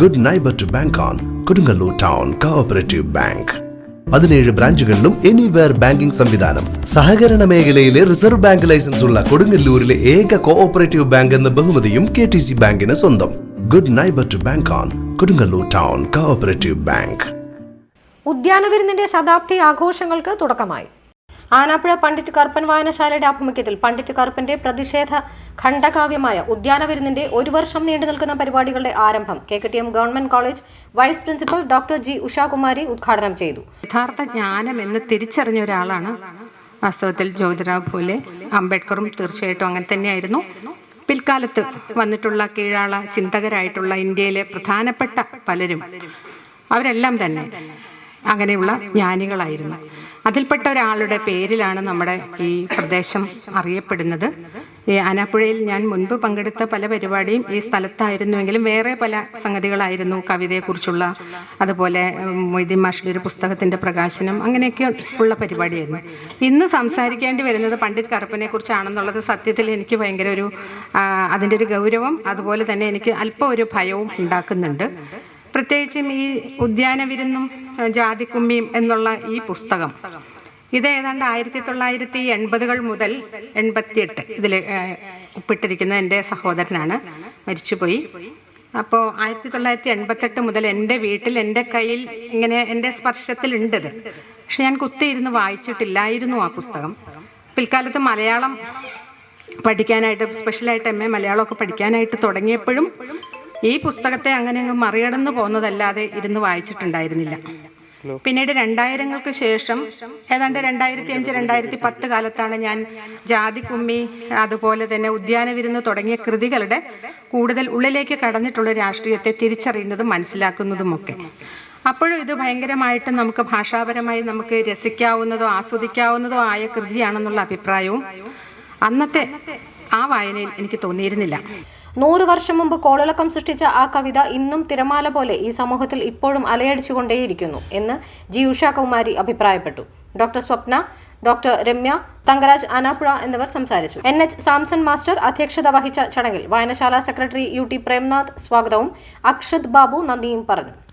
Good neighbour to bank on Kodungallur town cooperative bank പതിനേഴ് ബ്രാഞ്ചുകളിലും anywhere banking സംവിധാനം. സഹകരണ മേഖലയിലെ റിസർവ് ബാങ്ക് ലൈസൻസ് ഉള്ള കൊടുങ്ങല്ലൂരിലെ ഏക കോഓപ്പറേറ്റീവ് ബാങ്ക് എന്ന ബഹുമതിയും കെ ടി സി ബാങ്കിന് സ്വന്തം. Good neighbour to bank on Kodungallur town cooperative bank ഉദ്യാനവിരുന്നിന്റെ ശതാബ്ദി ആഘോഷങ്ങൾക്ക് തുടക്കമായി. ആനാപ്പുഴ പണ്ഡിറ്റ് കറുപ്പൻ വായനശാലയുടെ ആഭിമുഖ്യത്തിൽ പണ്ഡിറ്റ് കറുപ്പന്റെ പ്രതിഷേധ ഖണ്ഡകാവ്യമായ ഉദ്യാനവിരുന്നിന്റെ ഒരു വർഷം നീണ്ടു നിൽക്കുന്ന പരിപാടികളുടെ ആരംഭം K K T M government college vice principal doctor G Ushakumari ഉദ്ഘാടനം ചെയ്തു. യഥാർത്ഥ ജ്ഞാനം എന്ന് തിരിച്ചറിഞ്ഞ ഒരാളാണ് വാസ്തവത്തിൽ ജ്യോതിരാവ് ഫുലെ അംബേദ്കറും തീർച്ചയായിട്ടും അങ്ങനെ തന്നെയായിരുന്നു. പിൽക്കാലത്ത് വന്നിട്ടുള്ള കീഴാള ചിന്തകരായിട്ടുള്ള ഇന്ത്യയിലെ പ്രധാനപ്പെട്ട പലരും അവരെല്ലാം തന്നെ അങ്ങനെയുള്ള ജ്ഞാനികളായിരുന്നു. അതിൽപ്പെട്ട ഒരാളുടെ പേരിലാണ് നമ്മുടെ ഈ പ്രദേശം അറിയപ്പെടുന്നത്. ഈ ആനാപ്പുഴയിൽ ഞാൻ മുൻപ് പങ്കെടുത്ത പല പരിപാടിയും ഈ സ്ഥലത്തായിരുന്നുവെങ്കിലും വേറെ പല സംഗതികളായിരുന്നു കവിതയെക്കുറിച്ചുള്ള അതുപോലെ മൊയ്തീൻ മാഷിന്റെ ഒരു പുസ്തകത്തിന്റെ പ്രകാശനം അങ്ങനെയൊക്കെ ഉള്ള പരിപാടിയായിരുന്നു. ഇന്ന് സംസാരിക്കേണ്ടി വരുന്നത് പണ്ഡിറ്റ് കറുപ്പനെ കുറിച്ചാണെന്നുള്ളത് സത്യത്തിൽ എനിക്ക് ഭയങ്കര ഒരു അതിന്റെ ഒരു ഗൗരവം അതുപോലെ തന്നെ എനിക്ക് അല്പം ഒരു ഭയവും ഉണ്ടാക്കുന്നുണ്ട്. പ്രത്യേകിച്ചും ഈ ഉദ്യാനവിരുന്നും ജാതിക്കുമ്മിയും എന്നുള്ള ഈ പുസ്തകം ഇത് ഏതാണ്ട് ആയിരത്തി തൊള്ളായിരത്തി എൺപതുകൾ മുതൽ എൺപത്തിയെട്ട് ഇതിൽ ഒപ്പിട്ടിരിക്കുന്ന എന്റെ സഹോദരനാണ്. മരിച്ചുപോയി. അപ്പോൾ ആയിരത്തി തൊള്ളായിരത്തി എൺപത്തെട്ട് മുതൽ എന്റെ വീട്ടിൽ എന്റെ കയ്യിൽ ഇങ്ങനെ എന്റെ സ്പർശത്തിലുണ്ടത്. പക്ഷെ ഞാൻ കുത്തിയിരുന്ന് വായിച്ചിട്ടില്ലായിരുന്നു ആ പുസ്തകം. പിൽക്കാലത്ത് മലയാളം പഠിക്കാനായിട്ട് സ്പെഷ്യലായിട്ട് എം എ മലയാളമൊക്കെ പഠിക്കാനായിട്ട് തുടങ്ങിയപ്പോഴും ഈ പുസ്തകത്തെ അങ്ങനെ അങ്ങ് മറികടന്നു പോകുന്നതല്ലാതെ ഇരുന്ന് വായിച്ചിട്ടുണ്ടായിരുന്നില്ല. പിന്നീട് രണ്ടായിരങ്ങൾക്ക് ശേഷം ഏതാണ്ട് രണ്ടായിരത്തി അഞ്ച് രണ്ടായിരത്തി പത്ത് കാലത്താണ് ഞാൻ ജാതി കുമ്മി അതുപോലെ തന്നെ ഉദ്യാന വിരുന്ന് തുടങ്ങിയ കൃതികളുടെ കൂടുതൽ ഉള്ളിലേക്ക് കടന്നിട്ടുള്ള രാഷ്ട്രീയത്തെ തിരിച്ചറിയുന്നതും മനസ്സിലാക്കുന്നതുമൊക്കെ. അപ്പോഴും ഇത് ഭയങ്കരമായിട്ട് നമുക്ക് ഭാഷാപരമായി നമുക്ക് രസിക്കാവുന്നതോ ആസ്വദിക്കാവുന്നതോ ആയ കൃതിയാണെന്നുള്ള അഭിപ്രായവും അന്നത്തെ ആ വായനയിൽ എനിക്ക് തോന്നിയിരുന്നില്ല. നൂറ് വർഷം മുമ്പ് കോളിളക്കം സൃഷ്ടിച്ച ആ കവിത ഇന്നും തിരമാല പോലെ ഈ സമൂഹത്തിൽ ഇപ്പോഴും അലയടിച്ചുകൊണ്ടേയിരിക്കുന്നു എന്ന് ജി ഉഷാകുമാരി അഭിപ്രായപ്പെട്ടു. ഡോക്ടർ സ്വപ്ന ഡോക്ടർ രമ്യ തങ്കരാജ് അനാപ്പുഴ എന്നിവർ സംസാരിച്ചു. എൻ. എച്ച്. സാംസൺ മാസ്റ്റർ അധ്യക്ഷത വഹിച്ച ചടങ്ങിൽ വായനശാല സെക്രട്ടറി യു ടി പ്രേംനാഥ് സ്വാഗതവും അക്ഷത് ബാബു നന്ദിയും പറഞ്ഞു.